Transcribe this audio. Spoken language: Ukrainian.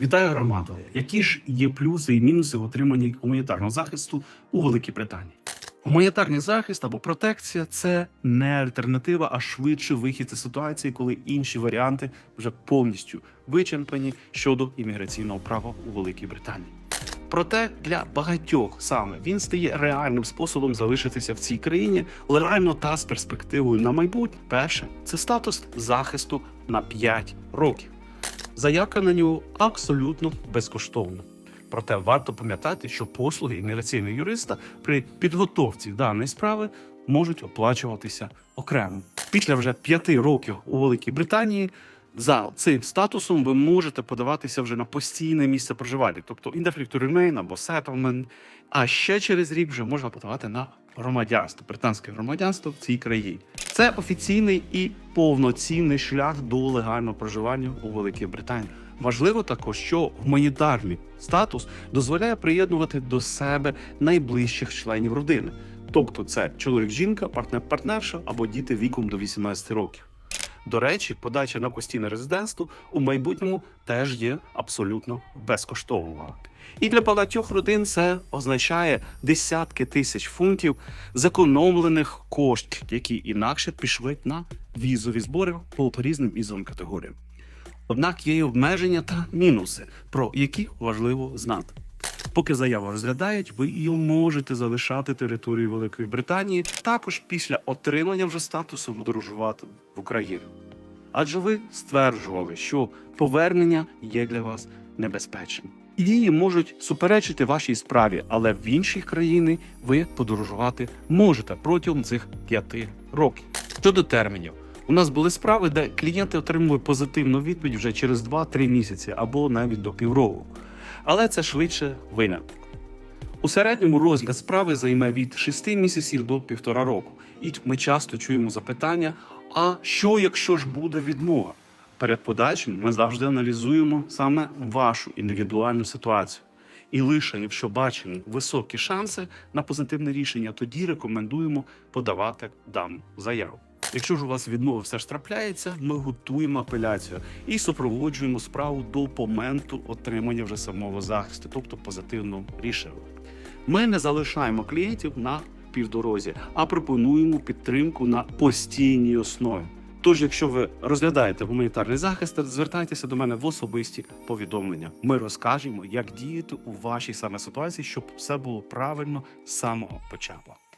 Вітаю громаду. Які ж є плюси і мінуси в отриманні гуманітарного захисту у Великій Британії? Гуманітарний захист або протекція це не альтернатива, а швидше вихід із ситуації, коли інші варіанти вже повністю вичерпані щодо імміграційного права у Великій Британії. Проте для багатьох саме він стає реальним способом залишитися в цій країні реально та з перспективою на майбутнє. Перше це статус захисту на 5 років. Заявка на нього абсолютно безкоштовна. Проте варто пам'ятати, що послуги імміграційного юриста при підготовці даної справи можуть оплачуватися окремо. Після вже п'яти років у Великій Британії за цим статусом ви можете подаватися вже на постійне місце проживання, тобто indefinite remain або settlement, а ще через рік вже можна подавати на громадянство, британське громадянство в цій країні. Це офіційний і повноцінний шлях до легального проживання у Великій Британії. Важливо також, що гуманітарний статус дозволяє приєднувати до себе найближчих членів родини, тобто це чоловік, жінка, партнер, партнерша або діти віком до 18 років. До речі, подача на постійне резидентство у майбутньому теж є абсолютно безкоштовною. І для багатьох родин це означає десятки тисяч фунтів зекономлених коштів, які інакше пішли на візові збори по різним візовим категоріям. Однак є й обмеження та мінуси, про які важливо знати. Поки заяву розглядають, ви і можете залишати територію Великої Британії також після отримання вже статусу подорожувати в Україну. Адже ви стверджували, що повернення є для вас небезпечним. І дії можуть суперечити вашій справі, але в інші країни ви подорожувати можете протягом цих п'яти років. Щодо термінів, у нас були справи, де клієнти отримували позитивну відповідь вже через 2-3 місяці або навіть до півроку. Але це швидше виняток. У середньому розгляд справи займе від 6 місяців до півтора року. І ми часто чуємо запитання: а що, якщо ж буде відмова? Перед подачею ми завжди аналізуємо саме вашу індивідуальну ситуацію. І лише якщо бачимо високі шанси на позитивне рішення, тоді рекомендуємо подавати дану заяву. Якщо ж у вас відмова все ж трапляється, ми готуємо апеляцію і супроводжуємо справу до моменту отримання вже самого захисту, тобто позитивного рішення. Ми не залишаємо клієнтів на півдорозі, а пропонуємо підтримку на постійній основі. Тож, якщо ви розглядаєте гуманітарний захист, звертайтеся до мене в особисті повідомлення. Ми розкажемо, як діяти у вашій саме ситуації, щоб все було правильно з самого початку.